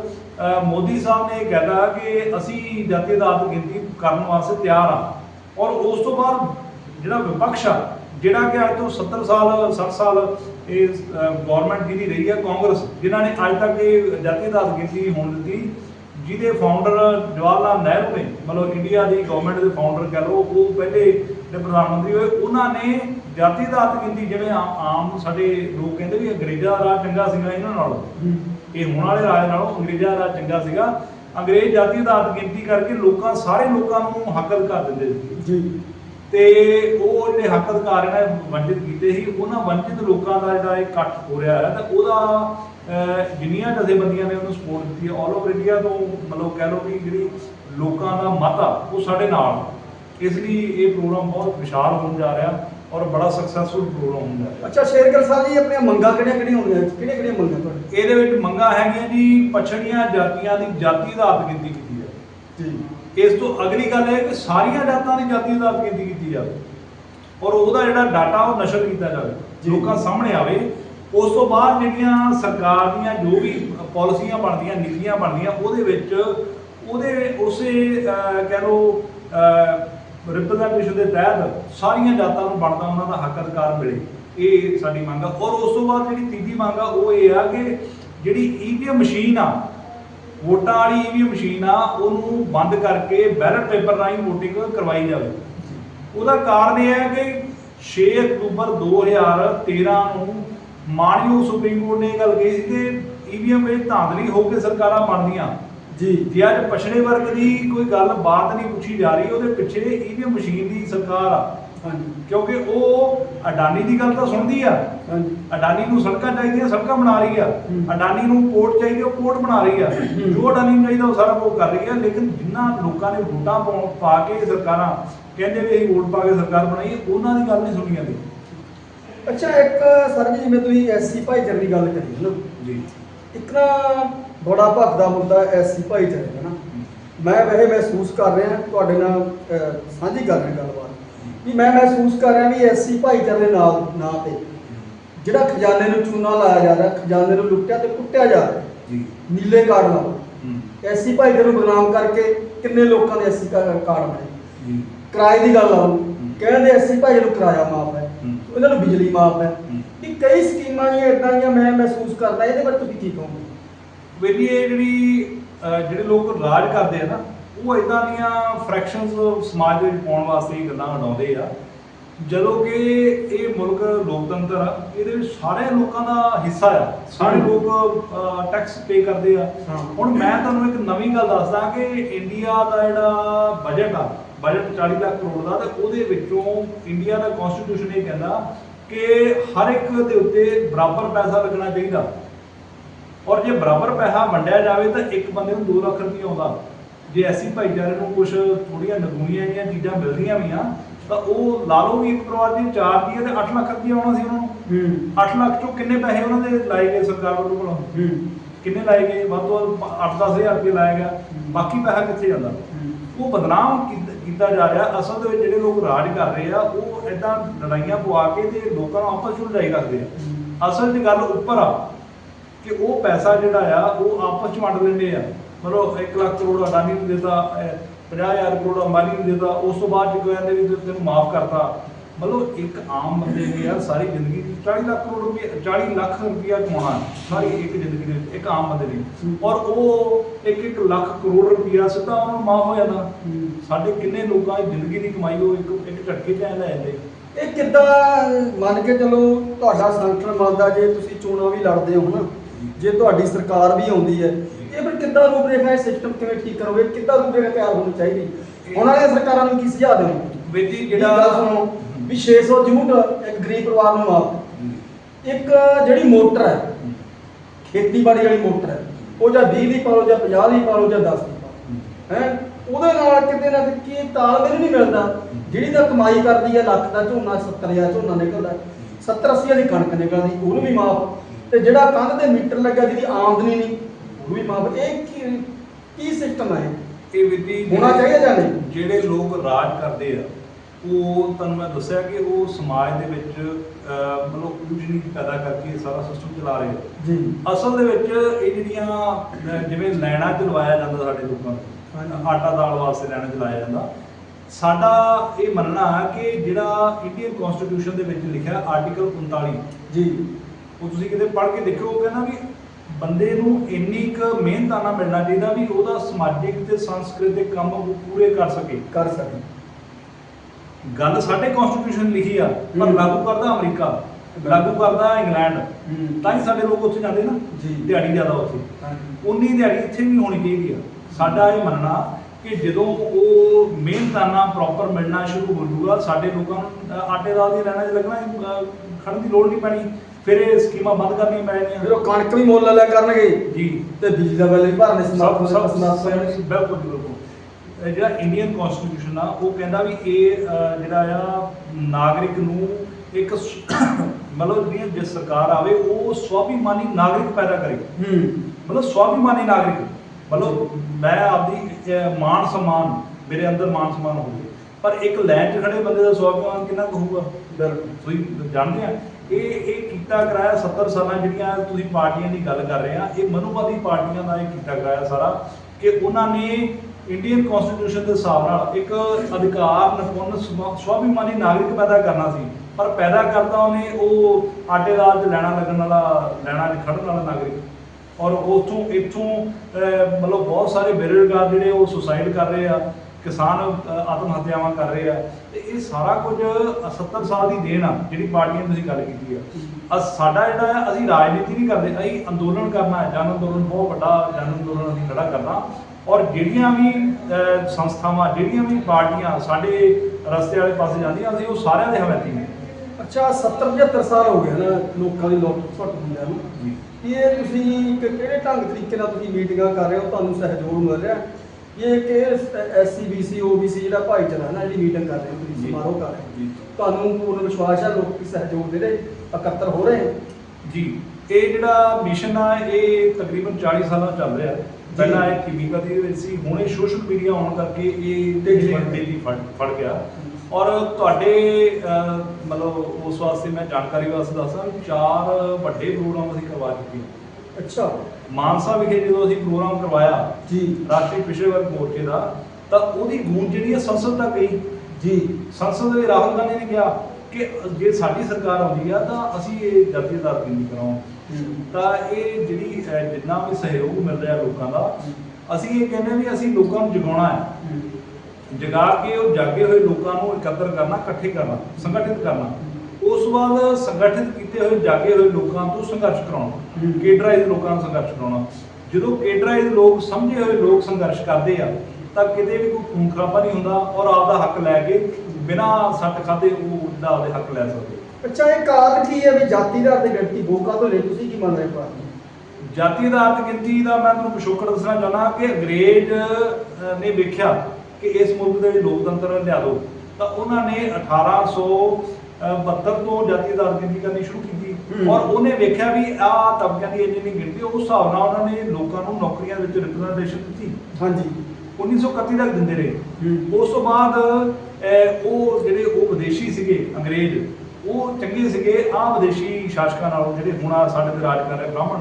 ਮੋਦੀ ਸਾਹਿਬ ਨੇ ਇਹ ਕਹਿਤਾ ਕਿ ਅਸੀਂ ਜਾਤੀ ਆਧਾਰਿਤ ਗਿਣਤੀ ਕਰਨ ਵਾਸਤੇ ਤਿਆਰ ਆ। ਔਰ ਉਸ ਤੋਂ ਬਾਅਦ ਜਿਹੜਾ ਵਿਪਕਸ਼ ਆ, ਜਿਹੜਾ ਕਿ ਅੱਜ ਤੋਂ 70 ਸਾਲ 60 ਸਾਲ ਇਹ ਗਵਰਨਮੈਂਟ ਜਿਹਦੀ ਰਹੀ ਹੈ ਕਾਂਗਰਸ, ਜਿਨ੍ਹਾਂ ਨੇ ਅੱਜ ਤੱਕ ਇਹ ਜਾਤੀ ਆਧਾਰਿਤ ਗਿਣਤੀ ਹੋਣ ਦਿੱਤੀ, ਜਿਹਦੇ ਫਾਊਂਡਰ ਜਵਾਹਰ ਲਾਲ ਨਹਿਰੂ ਨੇ, ਮਤਲਬ ਇੰਡੀਆ ਦੀ ਗਵਰਨਮੈਂਟ ਦੇ ਫਾਊਂਡਰ ਕਹ ਲਓ, ਉਹ ਪਹਿਲੇ ਜਿਹੜੇ ਪ੍ਰਧਾਨ ਮੰਤਰੀ ਹੋਏ, ਉਹਨਾਂ ਨੇ ਜਾਤੀ ਆਧਾਰਿਤ ਗਿਣਤੀ ਜਿਵੇਂ ਆ- ਆਮ ਸਾਡੇ ਲੋਕ ਕਹਿੰਦੇ ਵੀ ਅੰਗਰੇਜ਼ਾਂ ਦਾ ਰਾਜ ਚੰਗਾ ਸੀਗਾ ਇਹਨਾਂ ਨਾਲੋਂ। ਇਹ ਹੁਣ ਵਾਲੇ ਰਾਜ ਨਾਲੋਂ ਅੰਗਰੇਜ਼ਾਂ ਦਾ ਰਾਜ ਚੰਗਾ ਸੀਗਾ। ਅੰਗਰੇਜ਼ ਜਾਤੀ ਆਧਾਰਿਤ ਗਿਣਤੀ ਕਰਕੇ ਲੋਕਾਂ ਸਾਰੇ ਲੋਕਾਂ ਨੂੰ ਹੱਕ ਅਧਿਕਾਰ ਦਿੰਦੇ ਸੀ। ਜੀ। ਤੇ ਉਹ ਜਿਹੜੇ ਹੱਕ ਅਧਿਕਾਰ ਇਹਨਾਂ ਨੇ ਵੰਚਿਤ ਕੀਤੇ ਸੀ ਉਹਨਾਂ ਵੰਚਿਤ ਲੋਕਾਂ ਦਾ ਜਿਹੜਾ ਇਹ ਇਕੱਠ ਹੋ ਰਿਹਾ ਹੈ ਤਾਂ ਉਹਦਾ ਅਹ, ਜਿੰਨੀਆਂ ਜਥੇਬੰਦੀਆਂ ਨੇ ਉਹਨੂੰ ਸਪੋਰਟ ਦਿੱਤੀ ਹੈ ਆਲ ਓਵਰ ਇੰਡੀਆ ਤੋਂ ਮਤਲਬ ਕਹਿ ਲਓ ਕਿ ਜਿਹੜੀ ਲੋਕਾਂ ਦਾ ਮਤ ਆ ਉਹ ਸਾਡੇ ਨਾਲ ਆ। ਇਸ ਲਈ ਇਹ ਪ੍ਰੋਗਰਾਮ ਬਹੁਤ ਵਿਸ਼ਾਲ ਹੋਣ ਜਾ ਰਿਹਾ। ਔਰ ਬੜਾ ਸਕਸੈਸਫੁਲ ਪ੍ਰੋਗਰਾਮ ਜਾ ਰਿਹਾ ਅੱਛਾ ਸ਼ੇਰਗਿੱਲ ਸਾਹਿਬ ਜੀ ਆਪਣੀਆਂ ਮੰਗਾਂ ਕਿਹੜੀਆਂ ਕਿਹੜੀਆਂ ਹੁੰਦੀਆਂ? ਕਿਹੜੀਆਂ ਕਿਹੜੀਆਂ ਮੰਗਾਂ ਤੁਹਾਡੇ ਇਹਦੇ ਵਿੱਚ ਮੰਗਾਂ ਹੈਗੀਆਂ ਜੀ ਪਛੜੀਆਂ ਜਾਤੀਆਂ ਦੀ ਜਾਤੀ ਆਧਾਰਿਤ ਗਿਣਤੀ ਕੀਤੀ ਜਾਵੇ ਜੀ। ਇਸ ਤੋਂ ਅਗਲੀ ਗੱਲ ਹੈ ਕਿ ਸਾਰੀਆਂ ਜਾਤਾਂ ਦੀ ਜਾਤੀ ਆਧਾਰਿਤ ਗਿਣਤੀ ਕੀਤੀ ਜਾਵੇ। ਔਰ ਉਹਦਾ ਜਿਹੜਾ ਡਾਟਾ ਉਹ ਨਸ਼ਰ ਕੀਤਾ ਜਾਵੇ। ਲੋਕਾਂ ਸਾਹਮਣੇ ਆਵੇ ਉਸ ਤੋਂ ਬਾਅਦ ਜਿਹੜੀਆਂ ਸਰਕਾਰ ਦੀਆਂ ਜੋ ਵੀ ਪਾਲਿਸੀਆਂ ਬਣਦੀਆਂ ਨੀਤੀਆਂ ਬਣਦੀਆਂ ਉਹਦੇ ਵਿੱਚ ਉਹਦੇ ਉਸੇ ਕਹਿ ਲਓ ਰਿਪਰੈਜ਼ੈਂਟੇਸ਼ਨ ਦੇ ਤਹਿਤ ਸਾਰੀਆਂ ਜਾਤਾਂ ਨੂੰ ਬਣਦਾ ਉਹਨਾਂ ਦਾ ਹੱਕ ਅਧਿਕਾਰ ਮਿਲੇ। ਇਹ ਸਾਡੀ ਮੰਗ ਆ। ਔਰ ਉਸ ਤੋਂ ਬਾਅਦ ਜਿਹੜੀ ਤੀਜੀ ਮੰਗ ਆ, ਉਹ ਇਹ ਆ ਕਿ ਜਿਹੜੀ ਈਵੀਐਮ ਮਸ਼ੀਨ ਆ, ਵੋਟਾਂ ਵਾਲੀ ਈਵੀਐਮ ਮਸ਼ੀਨ ਆ, ਉਹਨੂੰ ਬੰਦ ਕਰਕੇ ਬੈਲਟ ਪੇਪਰ ਰਾਹੀਂ VOTING ਕਰਵਾਈ ਜਾਵੇ। ਉਹਦਾ ਕਾਰਨ ਇਹ ਹੈ ਕਿ 6 ਅਕਤੂਬਰ 2013 ਨੂੰ ਮਾਨਯੋਗ ਸੁਪਰੀਮ ਕੋਰਟ ਨੇ ਇਹ ਗੱਲ ਕਹੀ ਸੀ ਕਿ ਈਵੀਐਮ ਵਿੱਚ ਧਾਂਦਲੀ ਹੋ ਕੇ ਸਰਕਾਰਾਂ ਬਣਦੀਆਂ। ਜੀ ਜੇ ਅੱਜ ਪਛੜੇ ਵਰਗ ਦੀ ਕੋਈ ਗੱਲ ਬਾਤ ਨਹੀਂ ਪੁੱਛੀ ਜਾ ਰਹੀ ਉਹਦੇ ਪਿੱਛੇ ਈਵੀਐਮ ਮਸ਼ੀਨ ਦੀ ਸਰਕਾਰ ਆ। ਹਾਂਜੀ। ਕਿਉਂਕਿ ਉਹ ਅਡਾਨੀ ਦੀ ਗੱਲ ਤਾਂ ਸੁਣਦੀ ਆ। ਹਾਂਜੀ। ਅਡਾਨੀ ਨੂੰ ਸੜਕਾਂ ਚਾਹੀਦੀਆਂ ਸੜਕਾਂ ਬਣਾ ਰਹੀ ਆ। ਅਡਾਨੀ ਨੂੰ ਪੋਰਟ ਚਾਹੀਦੀ ਉਹ ਪੋਰਟ ਬਣਾ ਰਹੀ ਆ। ਜੋ ਅਡਾਨੀ ਨੂੰ ਚਾਹੀਦਾ ਉਹ ਸਾਰਾ ਕੁਝ ਕਰ ਰਹੀ ਆ। ਲੇਕਿਨ ਜਿਨ੍ਹਾਂ ਲੋਕਾਂ ਨੇ ਵੋਟਾਂ ਪਾ ਕੇ ਸਰਕਾਰਾਂ ਕਹਿੰਦੇ ਵੀ ਅਸੀਂ ਵੋਟ ਪਾ ਕੇ ਸਰਕਾਰ ਬਣਾਈ ਉਹਨਾਂ ਦੀ ਗੱਲ ਨਹੀਂ ਸੁਣੀ ਜਾਂਦੀ। ਅੱਛਾ ਇੱਕ ਸਰ ਜੀ ਜਿਵੇਂ ਤੁਸੀਂ ਐਸਸੀ ਭਾਈਚਾਰੇ ਦੀ ਗੱਲ ਕਰੀ ਹੈ ਨਾ? ਜੀ। ਇੱਕ ਨਾ ਬੜਾ ਭਖਦਾ ਮੁੱਦਾ ਐਸਸੀ ਭਾਈਚਾਰੇ ਦਾ ਨਾ। ਮੈਂ ਵੈਸੇ ਮਹਿਸੂਸ ਕਰ ਰਿਹਾ ਤੁਹਾਡੇ ਨਾਲ ਸਾਂਝੀ ਕਰ ਰਿਹਾ ਗੱਲਬਾਤ। ਵੀ ਮੈਂ ਮਹਿਸੂਸ ਕਰ ਰਿਹਾ ਵੀ ਐਸਸੀ ਭਾਈਚਾਰੇ ਨਾਲ ਨਾਂ ਤੇ। ਜਿਹੜਾ ਖਜ਼ਾਨੇ ਨੂੰ ਚੂਨਾ ਲਾਇਆ ਜਾ ਰਿਹਾ ਖਜ਼ਾਨੇ ਨੂੰ ਲੁੱਟਿਆ ਤੇ ਕੁੱਟਿਆ ਜਾ ਰਿਹਾ। ਜੀ। ਨੀਲੇ ਕਾਰਡ ਨਾਲ। ਹੂੰ। ਐਸਸੀ ਭਾਈਚਾਰੇ ਨੂੰ ਬਦਨਾਮ ਕਰਕੇ ਕਿੰਨੇ ਲੋਕਾਂ ਦੇ ਐਸਸੀ ਕਾਰਡ ਬਣੇ ਜੀ। ਕਿਰਾਏ ਦੀ ਗੱਲ ਆਉ ਕਹਿੰਦੇ ਐਸਸੀ ਭਾਈ ਨੂੰ ਕਿਰਾਇਆ ਮਾਫ ਹੈ। ਉਹਨਾਂ ਨੂੰ ਬਿਜਲੀ ਮਾਫ ਹੈ। ਕਿ ਕਈ ਸਕੀਮਾਂ ਜਿਹੀਆਂ ਇਦਾਂ ਦੀਆਂ ਮੈਂ ਮਹਿਸੂਸ ਕਰਦਾ ਇਹਦੇ ਬਾਰੇ ਤੁਸੀਂ ਕੀ ਕਹੋਗੇ? ਵੇਲੀ ਇਹ ਜਿਹੜੀ ਅਹ, ਜਿਹੜੇ ਲੋਕ ਰਾਜ ਕਰਦੇ ਆ ਨਾ ਉਹ ਇਦਾਂ ਦੀਆਂ ਫ੍ਰੈਕਸ਼ਨਸ ਸਮਾਜ ਵਿੱਚ ਪਾਉਣ ਵਾਸਤੇ ਇਹ ਗੱਲਾਂ ਉਡਾਉਂਦੇ ਆ ਜਦੋਂ ਕਿ ਇਹ ਮੁਲਕ ਲੋਕਤੰਤਰ ਆ ਇਹਦੇ ਵਿੱਚ ਸਾਰੇ ਲੋਕਾਂ ਦਾ ਹਿੱਸਾ ਆ ਸਾਰੇ। ਲੋਕ ਟੈਕਸ ਪੇ ਕਰਦੇ ਆ ਹਾਂ। ਹੁਣ ਮੈਂ ਤੁਹਾਨੂੰ ਇੱਕ ਨਵੀਂ ਗੱਲ ਦੱਸਦਾ ਕਿ ਇੰਡੀਆ ਦਾ ਜਿਹੜਾ ਬਜਟ ਆ ਬਜਟ 40 ਲੱਖ ਕਰੋੜ ਦਾ ਤੇ ਉਹਦੇ ਵਿੱਚੋਂ ਇੰਡੀਆ ਦਾ ਕਨਸਟੀਟਿਊਸ਼ਨ ਇਹ ਕਹਿੰਦਾ ਕਿ ਹਰ ਇੱਕ ਦੇ ਉੱਤੇ ਬਰਾਬਰ ਪੈਸਾ ਲੱਗਣਾ ਚਾਹੀਦਾ ਔਰ ਜੇ ਬਰਾਬਰ ਪੈਸਾ ਵੰਡਿਆ ਜਾਵੇ ਤਾਂ ਇੱਕ ਬੰਦੇ ਨੂੰ 2 ਲੱਖ ਰੁਪਏ ਆਉਂਦਾ। ਜੇ ਐਸੀ ਭਾਈਚਾਰੇ ਨੂੰ ਕੁਝ ਥੋੜੀਆਂ ਨਗੂਨੀਆਂ ਜਿਹੀਆਂ ਚੀਜ਼ਾਂ ਮਿਲਦੀਆਂ ਵੀ ਆ ਤਾਂ ਉਹ ਲਾ ਲਓ ਵੀ ਇੱਕ ਪਰਿਵਾਰ ਦੀ 4 ਦੀ ਹੈ ਤੇ 8 ਲੱਖ ਰੁਪਏ ਆਉਣਾ ਸੀ ਉਹਨਾਂ ਨੂੰ। ਹੂੰ। 8 ਲੱਖ ਚੋਂ ਕਿੰਨੇ ਪੈਸੇ ਉਹਨਾਂ ਦੇ ਲਾਏ ਗਏ ਸਰਕਾਰ ਵੱਲੋਂ ਭਲਾ? ਹੂੰ। ਕਿੰਨੇ ਲਾਏ ਗਏ? ਵੱਧ ਤੋਂ ਵੱਧ 8-10000 ਰੁਪਏ ਲਾਇਆ ਗਿਆ। ਬਾਕੀ ਪੈਸਾ ਕਿੱਥੇ ਜਾਂਦਾ? ਉਹ ਬਦਨਾਮ ਕੀਤਾ ਜਾ ਰਿਹਾ। ਅਸਲ ਦੇ ਵਿੱਚ ਜਿਹੜੇ ਲੋਕ ਰਾਜ ਕਰ ਰਹੇ ਆ ਉਹ ਇਦਾਂ ਲੜਾਈਆਂ ਪਵਾ ਕੇ ਤੇ ਲੋਕਾਂ ਨੂੰ ਆਪਸ ਵਿੱਚ ਲੜਾਈ ਰੱਖਦੇ ਆ। ਅਸਲ 'ਚ ਗੱਲ ਉੱਪਰ ਆ। ਕਿ ਉਹ ਪੈਸਾ ਜਿਹੜਾ ਆ, ਉਹ ਆਪਸ 'ਚ ਵੰਡ ਲੈਂਦੇ ਆ। ਮਤਲਬ 1 ਲੱਖ ਕਰੋੜ ਅਡਾਨੀ ਨੂੰ ਦਿੱਤਾ 50000 ਕਰੋੜ ਅੰਬਾਨੀ ਨੂੰ ਦਿੱਤਾ, ਉਸ ਤੋਂ ਬਾਅਦ ਜੇ ਕਹਿੰਦੇ ਵੀ ਤੈਨੂੰ ਮਾਫ ਕਰਤਾ। ਮਤਲਬ ਇੱਕ ਆਮ ਬੰਦੇ ਨੇ ਯਾਰ ਸਾਰੀ ਜ਼ਿੰਦਗੀ 40 ਲੱਖ ਕਰੋੜ ਰੁਪਏ 40 ਲੱਖ ਰੁਪਇਆ ਕਮਾਉਣਾ, ਸਾਰੀ ਇੱਕ ਜ਼ਿੰਦਗੀ ਦੇ ਇੱਕ ਆਮ ਬੰਦੇ ਨੇ ਔਰ ਉਹ ਇੱਕ ਇੱਕ ਲੱਖ ਕਰੋੜ ਰੁਪਇਆ ਸਿੱਧਾ ਉਹਨਾਂ ਨੂੰ ਮਾਫ ਹੋ ਜਾਂਦਾ। ਸਾਡੇ ਕਿੰਨੇ ਲੋਕਾਂ ਦੀ ਜ਼ਿੰਦਗੀ ਦੀ ਕਮਾਈ ਉਹ ਇੱਕ ਇੱਕ ਝਟਕੇ 'ਚ ਐਂ ਲੈ ਜਾਂਦੇ। ਇਹ ਕਿੱਦਾਂ ਮੰਨ ਕੇ ਚਲੋ ਤੁਹਾਡਾ ਸੰਗਠਨ ਮੰਨਦਾ ਜੇ ਤੁਸੀਂ ਚੋਣਾਂ ਵੀ ਲੜਦੇ ਹੋ ਨਾ ਜੇ ਤੁਹਾਡੀ ਸਰਕਾਰ ਵੀ ਆਉਂਦੀ ਹੈ ਇਹ ਫਿਰ ਕਿੱਦਾਂ ਰੂਪਰੇਖਾ ਇਹ ਸਿਸਟਮ ਕਿਵੇਂ ਠੀਕ ਕਰੋਗੇ? ਕਿੱਦਾਂ ਰੂਪਰੇਖਾ ਤਿਆਰ ਹੋਣੀ ਚਾਹੀਦੀ? ਉਹਨਾਂ ਨੇ ਸਰਕਾਰਾਂ ਨੂੰ ਕੀ ਸੁਝਾਅ ਦੇਣਾ ਵੀਰ ਜੀ ਜਿਹੜਾ ਸੁਣੋ ਵੀ 600 ਯੂਨਿਟ ਇੱਕ ਗਰੀਬ ਪਰਿਵਾਰ ਨੂੰ ਮਾਫ ਇੱਕ ਜਿਹੜੀ ਮੋਟਰ ਹੈ ਖੇਤੀਬਾੜੀ ਵਾਲੀ ਮੋਟਰ ਹੈ ਉਹ ਜਾਂ 20 ਦੀ ਪਾਲੋ ਜਾਂ 50 ਦੀ ਪਾਲੋ ਜਾਂ 10 ਦੀ ਪਾਲੋ। ਹੈ? ਉਹਦੇ ਨਾਲ ਕਿਤੇ ਨਾ ਕਿਤੇ ਤਾਲਮੇਲ ਨਹੀਂ ਮਿਲਦਾ। ਜਿਹੜੀ ਤਾਂ ਕਮਾਈ ਕਰਦੀ ਹੈ ਲੱਖ ਦਾ ਝੋਨਾ 70000 ਝੋਨਾ ਨਿਕਲਦਾ। 70 80 ਦੀ ਕਣਕ ਨਿਕਲਦੀ ਉਹਨੂੰ ਵੀ ਮਾਫ। ਤੇ ਜਿਹੜਾ ਕੰਧ ਤੇ ਮੀਟਰ ਲੱਗਾ ਜਿਹਦੀ ਆਮਦਨੀ ਨਹੀਂ ਉਹ ਵੀ ਮਾਫ ਇਹ ਕੀ ਕੀ ਸਿਸਟਮ ਹੈ ਇਹ? ਜੀ ਹੋਣਾ ਚਾਹੀਦਾ ਜਾਂ ਨਹੀਂ? ਜਿਹੜੇ ਲੋਕ ਰਾਜ ਕਰਦੇ ਆ ਉਹ ਤੁਹਾਨੂੰ ਮੈਂ ਦੱਸਿਆ ਕਿ ਉਹ ਸਮਾਜ ਦੇ ਵਿੱਚ ਮਤਲਬ ਉਜਨੀ ਪੈਦਾ ਕਰਕੇ ਸਾਰਾ ਸਿਸਟਮ ਚਲਾ ਰਹੇ ਆ। ਜੀ। ਅਸਲ ਦੇ ਵਿੱਚ ਇਹ ਜਿਹੜੀਆਂ ਜਿਵੇਂ ਲੈਣਾ ਚ ਲਵਾਇਆ ਜਾਂਦਾ ਸਾਡੇ ਲੋਕਾਂ। ਨੂੰ ਆਟਾ ਦਾਲ ਵਾਸਤੇ ਲੈਣਾ ਚ ਲਾਇਆ ਜਾਂਦਾ। ਸਾਡਾ ਇਹ ਮੰਨਣਾ ਹੈ ਕਿ ਜਿਹੜਾ ਇੰਡੀਅਨ ਕਨਸਟੀਟਿਊਸ਼ਨ ਦੇ ਵਿੱਚ ਲਿਖਿਆ ਆਰਟੀਕਲ 39 ਜੀ। ਉਹ ਤੁਸੀਂ ਕਿਤੇ ਪੜ੍ਹ ਕੇ ਦੇਖਿਓ ਉਹ ਕਹਿੰਦਾ ਵੀ ਬੰਦੇ ਨੂੰ ਇੰਨੀ ਕੁ ਮਿਹਨਤਾਨਾ ਮਿਲਣਾ ਚਾਹੀਦਾ ਵੀ ਉਹਦਾ ਸਮਾਜਿਕ ਤੇ ਸੰਸਕ੍ਰਿਤਿਕ ਕੰਮ ਉਹ ਪੂਰੇ ਕਰ ਸਕੇ। ਕਰ ਸਕਦੇ ਗੱਲ ਸਾਡੇ ਕਨਸਟੀਟਿਊਸ਼ਨ ਲਿਖੀ ਆ ਪਰ। ਲਾਗੂ ਕਰਦਾ ਅਮਰੀਕਾ ਲਾਗੂ ਕਰਦਾ ਇੰਗਲੈਂਡ। ਤਾਂ ਹੀ ਸਾਡੇ ਲੋਕ ਉੱਥੇ ਜਾਂਦੇ ਨਾ ਜੀ। ਦਿਹਾੜੀ ਜ਼ਿਆਦਾ ਉੱਥੇ। ਉਨੀ ਦਿਹਾੜੀ ਇੱਥੇ ਵੀ ਹੋਣੀ ਚਾਹੀਦੀ ਆ। ਸਾਡਾ ਇਹ ਮੰਨਣਾ ਕਿ ਜਦੋਂ ਉਹ ਮਿਹਨਤਾਨਾ ਪ੍ਰੋਪਰ ਮਿਲਣਾ ਸ਼ੁਰੂ ਹੋ ਜਾਊਗਾ ਸਾਡੇ ਲੋਕਾਂ ਨੂੰ ਆਟੇ ਦਾਲ ਦੀ ਰਹਿਣਾ ਲੱਗਣਾ ਖੜਨ ਦੀ ਲੋੜ ਨਹੀਂ ਪੈਣੀ। ਫਿਰ ਇਹ ਸਕੀਮਾਂ ਬੰਦ ਕਰਨੀਆਂ ਫਿਰ ਪੈਣੀਆਂ ਉਹ ਕਣਕ ਵੀ ਮੁੱਲ ਲਿਆ ਕਰਨਗੇ। ਜੀ। ਤੇ ਬਿਜਲੀ ਦਾ ਬਿੱਲ ਵੀ ਭਰਨੇ ਸਮਾਪਤ ਸਭ ਸਮਾਪਤ ਸਭ ਬਿਲਕੁਲ ਬਿਲਕੁਲ। ਇਹ ਜਿਹੜਾ ਇੰਡੀਅਨ ਕਨਸਟੀਟਿਊਸ਼ਨ ਆ ਉਹ ਕਹਿੰਦਾ ਵੀ ਇਹ ਜਿਹੜਾ ਆ ਨਾਗਰਿਕ ਨੂੰ ਇੱਕ ਮਤਲਬ ਜਿਹੜੀ ਜੇ ਸਰਕਾਰ ਆਵੇ ਉਹ ਸਵਾਭਿਮਾਨੀ ਨਾਗਰਿਕ ਪੈਦਾ ਕਰੇ। ਹੂੰ। ਮਤਲਬ ਸਵਾਭਿਮਾਨੀ ਨਾਗਰਿਕ। ਮਤਲਬ ਮੈਂ ਆਪਦੀ ਅਹ, ਮਾਣ ਸਨਮਾਨ ਮੇਰੇ ਅੰਦਰ ਮਾਣ ਸਨਮਾਨ ਹੋਵੇ। ਪਰ ਇੱਕ ਲਾਈਨ 'ਚ ਖੜੇ ਬੰਦੇ ਦਾ ਸਵਾਭਿਮਾਨ ਕਿੰਨਾ ਕੁ ਹੋਊਗਾ? ਬਿਲਕੁਲ। ਤੁਸੀਂ ਜਾਣਦੇ ਆ? ਇਹ ਇਹ ਕੀਤਾ ਕਰਾਇਆ 70 ਸਾਲਾਂ ਜਿਹੜੀਆਂ ਤੁਸੀਂ ਪਾਰਟੀਆਂ ਦੀ ਗੱਲ ਕਰ ਰਹੇ ਆ, ਇਹ ਮਨੂਵਾਦੀ ਪਾਰਟੀਆਂ ਦਾ ਇਹ ਕੀਤਾ ਕਰਾਇਆ ਸਾਰਾ ਕਿ ਉਹਨਾਂ ਨੇ ਇੰਡੀਅਨ ਕਨਸਟੀਟਿਊਸ਼ਨ ਦੇ ਹਿਸਾਬ ਨਾਲ ਇੱਕ ਅਧਿਕਾਰ ਨਿਪੁੰਨ ਸਵਾਭਿਮਾਨੀ ਨਾਗਰਿਕ ਪੈਦਾ ਕਰਨਾ ਸੀ, ਪਰ ਪੈਦਾ ਕਰਦਾ ਉਹਨੇ ਉਹ ਆਟੇ ਦਾਲ 'ਚ ਲੈਣਾ ਲੱਗਣ ਵਾਲਾ, ਲੈਣਾ ਖੜਨ ਵਾਲਾ ਨਾਗਰਿਕ। ਔਰ ਉਥੋਂ, ਇੱਥੋਂ ਮਤਲਬ ਬਹੁਤ ਸਾਰੇ ਬੇਰੁਜ਼ਗਾਰ ਜਿਹੜੇ ਉਹ ਸੁਸਾਈਡ ਕਰ ਰਹੇ ਆ। ਕਿਸਾਨ ਆਤਮ ਹੱਤਿਆਵਾਂ ਕਰ ਰਹੇ ਆ। ਤੇ ਇਹ ਸਾਰਾ ਕੁਝ 70 ਸਾਲ ਦੀ ਦੇਣ ਆ ਜਿਹੜੀ ਪਾਰਟੀਆਂ ਤੁਸੀਂ ਗੱਲ ਕੀਤੀ ਆ। ਸਾਡਾ ਜਿਹੜਾ ਹੈ ਅਸੀਂ ਰਾਜਨੀਤੀ ਨਹੀਂ ਕਰਦੇ ਅਸੀਂ ਅੰਦੋਲਨ ਕਰਨਾ ਹੈ। ਜਨ ਅੰਦੋਲਨ ਬਹੁਤ ਵੱਡਾ ਜਨ ਅੰਦੋਲਨ ਅਸੀਂ ਖੜਾ ਕਰਨਾ। ਔਰ ਜਿਹੜੀਆਂ ਵੀ ਸੰਸਥਾਵਾਂ ਜਿਹੜੀਆਂ ਵੀ ਪਾਰਟੀਆਂ ਸਾਡੇ ਰਸਤੇ ਵਾਲੇ ਪਾਸੇ ਜਾਂਦੀਆਂ ਅਸੀਂ ਉਹ ਸਾਰਿਆਂ ਦੇ ਹਮਾਇਤੀ ਨੇ। ਅੱਛਾ 70 75 ਸਾਲ ਹੋ ਗਏ ਨਾ ਲੋਕਾਂ ਦੀ ਲੋਕ ਸੁੱਟ ਹੁੰਦਿਆਂ ਨੂੰ। ਜੀ। ਇਹ ਤੁਸੀਂ ਕਿਹੜੇ ਢੰਗ ਤਰੀਕੇ ਨਾਲ ਤੁਸੀਂ ਮੀਟਿੰਗਾਂ ਕਰ ਰਹੇ ਹੋ? ਤੁਹਾਨੂੰ ਸਹਿਯੋਗ ਮਿਲ ਰਿਹਾ? ਇਹ ਕਿ ਐਸਸੀ ਬੀਸੀ ਓਬੀਸੀ ਜਿਹੜਾ ਭਾਈਚਾਰਾ ਨਾ ਜਿਹੜੀ ਮੀਟਿੰਗ ਕਰ ਰਹੇ ਤੁਸੀਂ। ਸਮਾਰੋਹ ਕਰ ਰਹੇ ਤੁਹਾਨੂੰ ਪੂਰਨ ਵਿਸ਼ਵਾਸ ਹੈ ਲੋਕ ਕੀ ਸਹਿਯੋਗ ਦੇ ਰਹੇ ਇਕੱਤਰ ਹੋ ਰਹੇ। ਜੀ। ਇਹ ਜਿਹੜਾ ਮਿਸ਼ਨ ਆ ਇਹ ਤਕਰੀਬਨ 40 ਸਾਲਾਂ ਚੱਲ ਰਿਹਾ। ਪਹਿਲਾਂ ਇਹ ਕੀਮੀਕਾ ਦੇ ਵਿੱਚ ਸੀ ਹੁਣ ਇਹ ਸੋਸ਼ਲ ਮੀਡੀਆ ਆਉਣ ਕਰਕੇ ਇਹ ਤੇਜ਼ੀ ਫੜ ਗਿਆ। ਔਰ ਤੁਹਾਡੇ ਮਤਲਬ ਉਸ ਵਾਸਤੇ ਮੈਂ ਜਾਣਕਾਰੀ ਵਾਸਤੇ ਦੱਸਾਂ ਵੀ ਚਾਰ ਵੱਡੇ ਪ੍ਰੋਗਰਾਮ ਅਸੀਂ ਕਰਵਾ ਚੁੱਕੇ ਹਾਂ। ਅੱਛਾ। ਮਾਨਸਾ ਵਿਖੇ ਜਦੋਂ ਅਸੀਂ ਪ੍ਰੋਗਰਾਮ ਕਰਵਾਇਆ ਜੀ। ਰਾਸ਼ਟਰੀ ਪਿਛੜੇ ਵਰਗ ਮੋਰਚੇ ਦਾ ਤਾਂ ਉਹਦੀ ਗੂੰਜ ਜਿਹੜੀ ਹੈ ਸੰਸਦ ਤੱਕ ਗਈ। ਜੀ। ਸੰਸਦ ਦੇ ਰਾਹੁਲ ਗਾਂਧੀ ਨੇ ਕਿਹਾ ਕਿ ਜੇ ਸਾਡੀ ਸਰਕਾਰ ਆਉਂਦੀ ਆ ਤਾਂ ਅਸੀਂ ਇਹ ਆਧਾਰ ਨਹੀਂ ਕਰਾਉਂ ਤਾਂ ਇਹ ਜਿਹੜੀ ਜਿੰਨਾ ਵੀ ਸਹਿਯੋਗ ਮਿਲ ਰਿਹਾ ਲੋਕਾਂ ਦਾ ਅਸੀਂ ਇਹ ਕਹਿੰਦੇ ਵੀ ਅਸੀਂ ਲੋਕਾਂ ਨੂੰ ਜਗਾਉਣਾ ਹੈ। ਜਗਾ ਕੇ ਉਹ ਜਾਗੇ ਹੋਏ ਲੋਕਾਂ ਨੂੰ ਇਕੱਤਰ ਕਰਨਾ ਇਕੱਠੇ ਕਰਨਾ ਸੰਗਠਿਤ ਕਰਨਾ। ਉਸ ਤੋਂ ਬਾਅਦ ਸੰਗਠਿਤ ਕੀਤੇ ਹੋਏ ਜਾਗੇ ਹੋਏ ਲੋਕਾਂ ਤੋਂ ਸੰਘਰਸ਼ ਕਰਾਉਣਾ। ਕੇਡਰਾਈਜ਼ ਲੋਕਾਂ ਨੂੰ ਸੰਘਰਸ਼ ਕਰਾਉਣਾ। ਜਦੋਂ ਕੇਡਰਾਈਜ਼ ਲੋਕ ਸਮਝੇ ਹੋਏ ਲੋਕ ਸੰਘਰਸ਼ ਕਰਦੇ ਆ ਤਾਂ ਕਿਤੇ ਵੀ ਕੋਈ ਖੂਨ ਖਰਾਬਾ ਨਹੀਂ ਹੁੰਦਾ ਔਰ ਆਪਦਾ ਹੱਕ ਲੈ ਕੇ ਬਿਨਾਂ ਸੱਟ ਖਾਦੇ ਉਹ ਉਹਦਾ ਆਪਦੇ ਹੱਕ ਲੈ ਸਕਦੇ ਅੱਛਾ ਇਹ ਕਾਰਨ ਕੀ ਹੈ ਵੀ ਜਾਤੀ ਦਾ ਤੇ ਗਿਣਤੀ ਬੋਕਾ ਤੋਂ ਲੈ ਤੁਸੀਂ ਕੀ ਮੰਨ ਰਹੇ ਹੋ ਜਾਤੀ ਆਧਾਰਿਤ ਗਿਣਤੀ ਦਾ ਮੈਂ ਤੁਹਾਨੂੰ ਪਿਛੋਕੜ ਦੱਸਣਾ ਚਾਹੁੰਦਾ ਕਿ ਅੰਗਰੇਜ਼ ਨੇ ਵੇਖਿਆ ਕਿ ਇਸ ਮੁਲਕ ਦੇ ਲੋਕਤੰਤਰ ਲਿਆ ਦਿਓ ਤਾਂ ਉਹਨਾਂ ਨੇ 1872 ਤੋਂ ਜਾਤੀ ਆਧਾਰਿਤ ਗਿਣਤੀ ਕਰਨੀ ਸ਼ੁਰੂ ਕੀਤੀ। ਔਰ ਉਹਨੇ ਵੇਖਿਆ ਵੀ ਆਹ ਤਬਕਿਆਂ ਦੀ ਇੰਨੀ ਨਹੀਂ ਗਿਣਤੀ ਉਸ ਹਿਸਾਬ ਨਾਲ ਉਹਨਾਂ ਨੇ ਲੋਕਾਂ ਨੂੰ ਨੌਕਰੀਆਂ ਵਿੱਚ ਰਿਪਰੈਜ਼ੈਂਟੇਸ਼ਨ ਦਿੱਤੀ। ਹਾਂਜੀ। 1931 ਤੱਕ ਦਿੰਦੇ ਰਹੇ। ਉਸ ਤੋਂ ਬਾਅਦ ਉਹ ਜਿਹੜੇ ਉਹ ਵਿਦੇਸ਼ੀ ਸੀਗੇ ਅੰਗਰੇਜ਼ ਉਹ ਚੰਗੇ ਸੀਗੇ। ਆ ਵਿਦੇਸ਼ੀ ਸ਼ਾਸਕਾਂ ਨਾਲੋਂ ਜਿਹੜੇ ਹੁਣ ਆ ਸਾਡੇ ਤੇ ਰਾਜ ਕਰ ਰਹੇ ਬ੍ਰਾਹਮਣ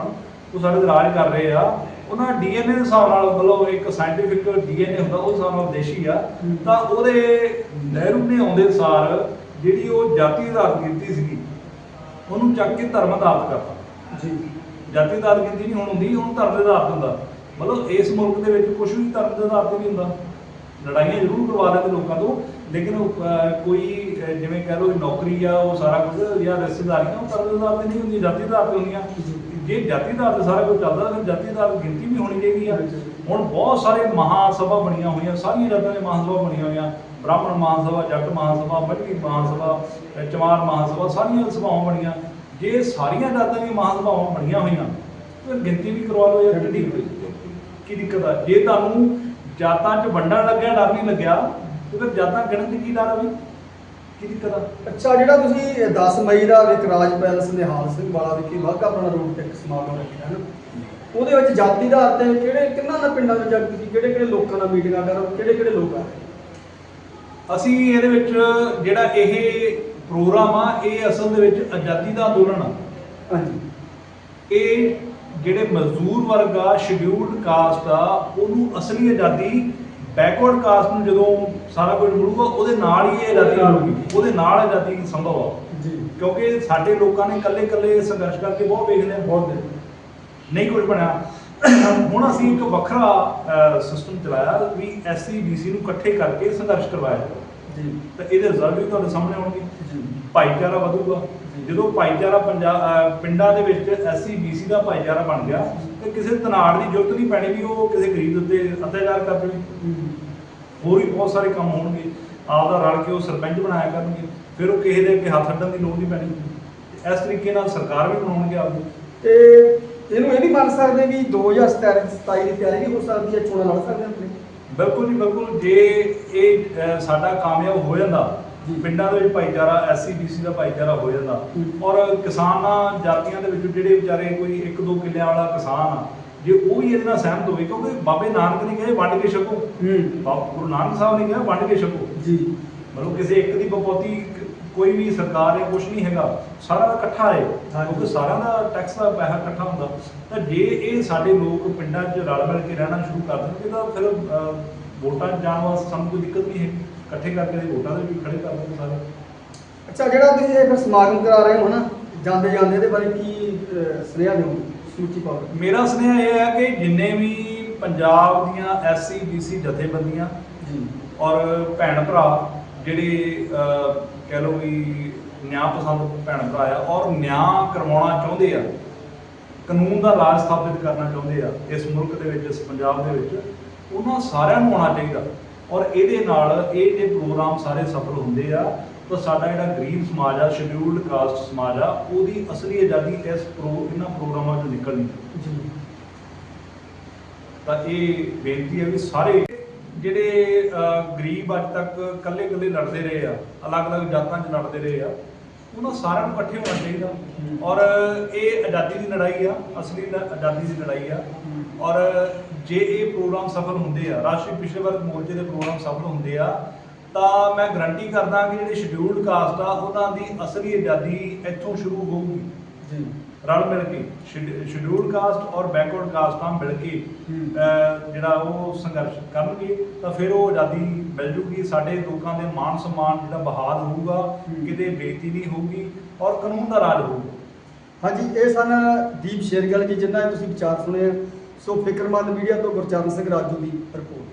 ਉਹ ਸਾਡੇ ਤੇ ਰਾਜ ਕਰ ਰਹੇ ਆ। ਉਹਨਾਂ ਡੀਐਨਏ ਦੇ ਹਿਸਾਬ ਨਾਲ ਮਤਲਬ ਇੱਕ ਸਾਇੰਟੀਫਿਕ ਡੀਐਨਏ ਹੁੰਦਾ ਉਹ ਹਿਸਾਬ ਨਾਲ ਵਿਦੇਸ਼ੀ ਆ। ਤਾਂ ਉਹਦੇ ਨਹਿਰੂ ਨੇ ਆਉਂਦੇ ਸਾਰ ਜਿਹੜੀ ਉਹ ਜਾਤੀ ਆਧਾਰਿਤ ਗਿਣਤੀ ਸੀਗੀ ਉਹਨੂੰ ਚੱਕ ਕੇ ਧਰਮ ਆਧਾਰਿਤ ਕਰਤਾ। ਜੀ। ਜਾਤੀ ਆਧਾਰਿਤ ਗਿਣਤੀ ਨਹੀਂ ਹੁਣ ਹੁੰਦੀ ਹੁਣ ਧਰਮ ਦੇ ਆਧਾਰਿਤ ਹੁੰਦਾ। ਮਤਲਬ ਇਸ ਮੁਲਕ ਦੇ ਵਿੱਚ ਕੁਝ ਵੀ ਧਰਮ ਦੇ ਆਧਾਰਿਤ ਨਹੀਂ ਹੁੰਦਾ। ਲੜਾਈਆਂ ਜ਼ਰੂਰ ਕਰਵਾ ਲੈਂਦੇ ਲੋਕਾਂ ਤੋਂ ਲੇਕਿਨ ਕੋਈ ਜਿਵੇਂ ਕਹਿ ਵੀ ਨੌਕਰੀ ਆ ਉਹ ਸਾਰਾ ਕੁਝ ਜਾਂ ਰਿਸ਼ਤੇਦਾਰੀਆਂ ਉਹ ਧਰਮ ਦੇ ਆਧਾਰ ਤੇ ਨਹੀਂ ਹੁੰਦੀਆਂ ਜਾਤੀ ਦੇ ਆਧਾਰ ਤੇ ਹੁੰਦੀਆਂ। ਜੇ ਜਾਤੀ ਦੇ ਆਧਾਰ ਤੇ ਸਾਰਾ ਕੁਝ ਚੱਲਦਾ ਫਿਰ ਜਾਤੀ ਦੇ ਆਧਾਰ ਤੇ ਗਿਣਤੀ ਵੀ ਹੋਣੀ ਚਾਹੀਦੀ ਆ। ਹੁਣ ਬਹੁਤ ਸਾਰੇ ਮਹਾਸਭਾ ਬਣੀਆਂ ਹੋਈਆਂ ਸਾਰੀਆਂ ਜਾਤਾਂ ਦੀਆਂ ਮਹਾਸਭਾ ਬਣੀਆਂ ਹੋਈਆਂ। ਬ੍ਰਾਹਮਣ ਮਹਾਨ ਸਭਾ ਜੱਟ ਮਹਾਨ ਮਹਾਸਭਾ ਮੱਝੀ ਮਹਾਸਭਾ ਅਹ, ਚਮਾਰ ਮਹਾਸਭਾ ਸਾਰੀਆਂ ਸਭਾਵਾਂ ਬਣੀਆਂ। ਜੇ ਸਾਰੀਆਂ ਜਾਤਾਂ ਦੀਆਂ ਮਹਾਸਭਾਵਾਂ ਬਣੀਆਂ ਹੋਈਆਂ ਫਿਰ ਗਿਣਤੀ ਵੀ ਕਰਵਾ ਲਓ ਯਾਰ ਕਿਹੜੀ ਕੀ ਦਿੱਕਤ ਆ? ਜੇ ਤੁਹਾਨੂੰ ਜਾਤਾਂ 'ਚ ਵੰਡਣ ਲੱਗਿਆ ਡਰ ਨਹੀਂ ਲੱਗਿਆ ਤੇ ਫਿਰ ਜਾਤਾਂ ਗਿਣਨ ਦੀ ਕੀ ਡਰ ਆ ਵੀ? ਕੀ ਦਿੱਕਤ ਆ? ਅੱਛਾ ਜਿਹੜਾ ਤੁਸੀਂ 10 ਮਈ ਦਾ ਵਿਕਰਾਜ ਪੈਲਸ ਨਿਹਾਲ ਸਿੰਘ ਵਾਲਾ ਵਿਖੇ ਵਾਹਗਾ ਆਪਣਾ ਰੋਡ ਤੇ ਇੱਕ ਸਮਾਗਮ ਰੱਖਿਆ ਨਾ ਉਹਦੇ ਵਿੱਚ ਜਾਤੀ ਦਾ ਤੇ ਕਿਹੜੇ ਕਿੰਨਾਂ ਦਾ ਪਿੰਡਾਂ ਵਿੱਚ ਜਾ ਤੁਸੀਂ ਕਿਹੜੇ ਕਿਹੜੇ ਲੋਕਾਂ ਨਾਲ ਮੀਟਿੰਗਾਂ ਕਰੋ ਕਿਹੜੇ ਕਿਹੜੇ ਲੋਕ ਆ? ਅਸੀਂ ਇਹਦੇ ਵਿੱਚ ਜਿਹੜਾ ਇਹ ਪ੍ਰੋਗਰਾਮ ਆ ਇਹ ਅਸਲ ਦੇ ਵਿੱਚ ਆਜ਼ਾਦੀ ਦਾ ਅੰਦੋਲਨ ਆ। ਹਾਂਜੀ। ਇਹ ਜਿਹੜੇ ਮਜ਼ਦੂਰ ਵਰਗ ਆ ਸ਼ਡਿਊਲਡ ਕਾਸਟ ਆ ਉਹਨੂੰ ਅਸਲੀ ਆਜ਼ਾਦੀ ਬੈਕਵਰਡ ਕਾਸਟ ਨੂੰ ਜਦੋਂ ਸਾਰਾ ਕੁਝ ਮਿਲੂਗਾ ਉਹਦੇ ਨਾਲ ਹੀ ਇਹ ਆਜ਼ਾਦੀ ਮਿਲੂਗੀ ਉਹਦੇ ਨਾਲ ਆਜ਼ਾਦੀ ਸੰਭਵ ਆ। ਜੀ। ਕਿਉਂਕਿ ਸਾਡੇ ਲੋਕਾਂ ਨੇ ਇਕੱਲੇ ਇਕੱਲੇ ਸੰਘਰਸ਼ ਕਰਕੇ ਬਹੁਤ ਵੇਖ ਲਿਆ ਬਹੁਤ ਨਹੀਂ ਕੁਝ ਬਣਿਆ। ਹੁਣ ਅਸੀਂ ਇੱਕ ਵੱਖਰਾ ਸਿਸਟਮ ਚਲਾਇਆ ਵੀ ਐਸਸੀ ਬੀਸੀ ਨੂੰ ਇਕੱਠੇ ਕਰਕੇ ਸੰਘਰਸ਼ ਕਰਵਾਇਆ ਜਾਵੇ। ਜੀ। ਤਾਂ ਇਹਦੇ ਰਿਜ਼ਲਟ ਵੀ ਤੁਹਾਡੇ ਸਾਹਮਣੇ ਆਉਣਗੇ। ਜੀ। ਭਾਈਚਾਰਾ ਵਧੂਗਾ। ਜਦੋਂ ਭਾਈਚਾਰਾ ਪੰਜਾਬ ਪਿੰਡਾਂ ਦੇ ਵਿੱਚ ਐਸਸੀ ਬੀਸੀ ਦਾ ਭਾਈਚਾਰਾ ਬਣ ਗਿਆ ਤੇ ਕਿਸੇ ਤਨਾੜ ਦੀ ਜ਼ਰੂਰਤ ਨਹੀਂ ਪੈਣੀ ਵੀ ਉਹ ਕਿਸੇ ਗਰੀਬ ਦੇ ਉੱਤੇ ਅਤਿਆਚਾਰ ਕਰ ਦੇਵੇ। ਹੋਰ ਵੀ ਬਹੁਤ ਸਾਰੇ ਕੰਮ ਹੋਣਗੇ। ਆਪਦਾ ਰਲ ਕੇ ਉਹ ਸਰਪੰਚ ਬਣਾਇਆ ਕਰਨਗੇ। ਫਿਰ ਉਹ ਕਿਸੇ ਦੇ ਅੱਗੇ ਹੱਥ ਅੱਡਣ ਦੀ ਲੋੜ ਨਹੀਂ ਪੈਣੀ। ਇਸ ਤਰੀਕੇ ਨਾਲ ਸਰਕਾਰ ਵੀ ਬਣਾਉਣਗੇ ਆਪਦੀ। ਤੇ ਇਹਨੂੰ ਇਹ ਵੀ ਮੰਨ ਸਕਦੇ ਵੀ 2027 27 ਦੀ ਤਿਆਰੀ ਵੀ ਹੋ ਸਕਦੀ ਹੈ ਚੋਣਾਂ ਲੜ ਸਕਦੇ ਆਪਣੇ। ਬਿਲਕੁਲ ਜੀ ਬਿਲਕੁਲ। ਜੇ ਇਹ ਅਹ, ਸਾਡਾ ਕਾਮਯਾਬ ਹੋ ਜਾਂਦਾ ਜੀ। ਪਿੰਡਾਂ ਦੇ ਵਿੱਚ ਭਾਈਚਾਰਾ ਐਸਸੀ ਬੀਸੀ ਦਾ ਭਾਈਚਾਰਾ ਹੋ ਜਾਂਦਾ ਹੂੰ। ਔਰ ਕਿਸਾਨਾਂ ਜਾਤੀਆਂ ਦੇ ਵਿੱਚ ਜਿਹੜੇ ਵਿਚਾਰੇ ਕੋਈ ਇੱਕ ਦੋ ਕਿੱਲਿਆਂ ਵਾਲਾ ਕਿਸਾਨ ਆ ਜੇ ਉਹ ਵੀ ਇਹਦੇ ਨਾਲ ਸਹਿਮਤ ਹੋਵੇ ਕਿਉਂਕਿ ਬਾਬੇ ਨਾਨਕ ਨੇ ਕਿਹਾ ਵੰਡ ਕੇ ਛਕੋ। ਹੂੰ। ਬਾਬਾ ਗੁਰੂ ਨਾਨਕ ਸਾਹਿਬ ਨੇ ਕਿਹਾ ਵੰਡ ਕੇ ਛਕੋ। ਜੀ। ਮਤਲਬ ਕਿਸੇ ਇੱਕ ਦੀ ਬਪੌਤੀ ਕੋਈ ਵੀ ਸਰਕਾਰ ਹੈ ਕੁਝ ਨਹੀਂ ਹੈਗਾ ਸਾਰਾ ਦਾ ਇਕੱਠਾ ਹੈ। ਕਿਉਂਕਿ ਸਾਰਿਆਂ ਦਾ ਟੈਕਸ ਦਾ ਪੈਸਾ ਇਕੱਠਾ ਹੁੰਦਾ। ਤਾਂ ਜੇ ਇਹ ਸਾਡੇ ਲੋਕ ਪਿੰਡਾਂ 'ਚ ਰਲ ਮਿਲ ਕੇ ਰਹਿਣਾ ਸ਼ੁਰੂ ਕਰ ਦੇਣਗੇ ਤਾਂ ਫਿਰ ਵੋਟਾਂ ਜਾਣ ਵਾਸਤੇ ਸਾਨੂੰ ਕੋਈ ਦਿੱਕਤ ਨਹੀਂ ਹੈ। ਇਕੱਠੇ ਕਰਕੇ ਵੋਟਾਂ ਦੇ ਵੀ ਖੜੇ ਕਰ ਦੇਣਗੇ ਸਾਰੇ। ਅੱਛਾ ਜਿਹੜਾ ਤੁਸੀਂ ਇਹ ਫਿਰ ਸਮਾਗਮ ਕਰਾ ਰਹੇ ਹੋ ਨਾ ਜਾਂਦੇ ਜਾਂਦੇ ਇਹਦੇ ਬਾਰੇ ਕੀ ਸੁਨੇਹਾ ਦਿਓ ਸਮੁੱਚੀ ਪਾਵਰ ਮੇਰਾ ਸੁਨੇਹਾ ਇਹ ਹੈ ਕਿ ਜਿੰਨੇ ਵੀ ਪੰਜਾਬ ਦੀਆਂ ਐਸਸੀ ਬੀਸੀ ਜਥੇਬੰਦੀਆਂ ਜੀ। ਔਰ ਭੈਣ ਭਰਾ ਜਿਹੜੇ ਕਹਿ ਲਓ ਵੀ ਨਿਆਂ ਪਸੰਦ ਭੈਣ ਭਰਾ ਆ ਔਰ ਨਿਆਂ ਕਰਵਾਉਣਾ ਚਾਹੁੰਦੇ ਆ ਕਾਨੂੰਨ ਦਾ ਰਾਜ ਸਥਾਪਿਤ ਕਰਨਾ ਚਾਹੁੰਦੇ ਆ ਇਸ ਮੁਲਕ ਦੇ ਵਿੱਚ ਇਸ ਪੰਜਾਬ ਦੇ ਵਿੱਚ ਉਹਨਾਂ ਸਾਰਿਆਂ ਨੂੰ ਆਉਣਾ ਚਾਹੀਦਾ। ਔਰ ਇਹਦੇ ਨਾਲ ਇਹ ਜੇ ਪ੍ਰੋਗਰਾਮ ਸਾਰੇ ਸਫਲ ਹੁੰਦੇ ਆ ਤਾਂ ਸਾਡਾ ਜਿਹੜਾ ਗਰੀਬ ਸਮਾਜ ਆ ਸ਼ਡਿਊਲਡ ਕਾਸਟ ਸਮਾਜ ਆ ਉਹਦੀ ਅਸਲੀ ਆਜ਼ਾਦੀ ਇਸ ਪ੍ਰੋ ਇਹਨਾਂ ਪ੍ਰੋਗਰਾਮਾਂ ਚੋਂ ਨਿਕਲਣੀ ਤਾਂ ਇਹ ਬੇਨਤੀ ਹੈ ਵੀ ਸਾਰੇ ਜਿਹੜੇ ਅਹ, ਗਰੀਬ ਅੱਜ ਤੱਕ ਇਕੱਲੇ ਇਕੱਲੇ ਲੜਦੇ ਰਹੇ ਆ ਅਲੱਗ-ਅਲੱਗ ਜਾਤਾਂ 'ਚ ਲੜਦੇ ਰਹੇ ਆ ਉਹਨਾਂ ਸਾਰਿਆਂ ਨੂੰ ਇਕੱਠੇ ਹੋਣਾ ਚਾਹੀਦਾ। ਔਰ ਇਹ ਆਜ਼ਾਦੀ ਦੀ ਲੜਾਈ ਆ ਅਸਲੀ ਲ- ਆਜ਼ਾਦੀ ਦੀ ਲੜਾਈ ਆ। ਔਰ ਜੇ ਇਹ ਪ੍ਰੋਗਰਾਮ ਸਫਲ ਹੁੰਦੇ ਆ ਰਾਸ਼ਟਰੀ ਪਿਛੜੇ ਵਰਗ ਮੋਰਚੇ ਦੇ ਪ੍ਰੋਗਰਾਮ ਸਫਲ ਹੁੰਦੇ ਆ ਤਾਂ ਮੈਂ ਗਰੰਟੀ ਕਰਦਾ ਕਿ ਜਿਹੜੇ ਸ਼ਡਿਊਲਡ ਕਾਸਟ ਆ ਉਹਨਾਂ ਦੀ ਅਸਲੀ ਆਜ਼ਾਦੀ ਇੱਥੋਂ ਸ਼ੁਰੂ ਹੋਊਗੀ। ਜੀ। ਰਲ ਮਿਲ ਕੇ ਸ਼ਡਿਊਲਡ ਕਾਸਟ ਔਰ ਬੈਕਵਰਡ ਕਾਸਟਾਂ ਮਿਲ ਕੇ ਜਿਹੜਾ ਉਹ ਸੰਘਰਸ਼ ਕਰਨਗੇ ਤਾਂ ਫਿਰ ਉਹ ਆਜ਼ਾਦੀ ਮਿਲ ਜੂਗੀ ਸਾਡੇ ਲੋਕਾਂ ਦੇ ਮਾਨ ਸਨਮਾਨ ਜਿਹੜਾ ਬਹਾਲ ਹੋਊਗਾ। ਕਿਤੇ ਬੇਇੱਜ਼ਤੀ ਨਹੀਂ ਹੋਊਗੀ ਔਰ ਕਾਨੂੰਨ ਦਾ ਰਾਜ ਹੋਊਗਾ। ਹਾਂਜੀ ਇਹ ਸਨ ਦੀਪ ਸ਼ੇਰਗਿੱਲ ਜੀ ਜਿਨ੍ਹਾਂ ਦੇ ਤੁਸੀਂ ਵਿਚਾਰ ਸੁਣੇ ਆ ਸੋ ਫਿਕਰਮੰਦ ਮੀਡੀਆ ਤੋਂ ਗੁਰਚਰਨ ਸਿੰਘ ਰਾਜੂ ਦੀ ਰਿਪੋਰਟ।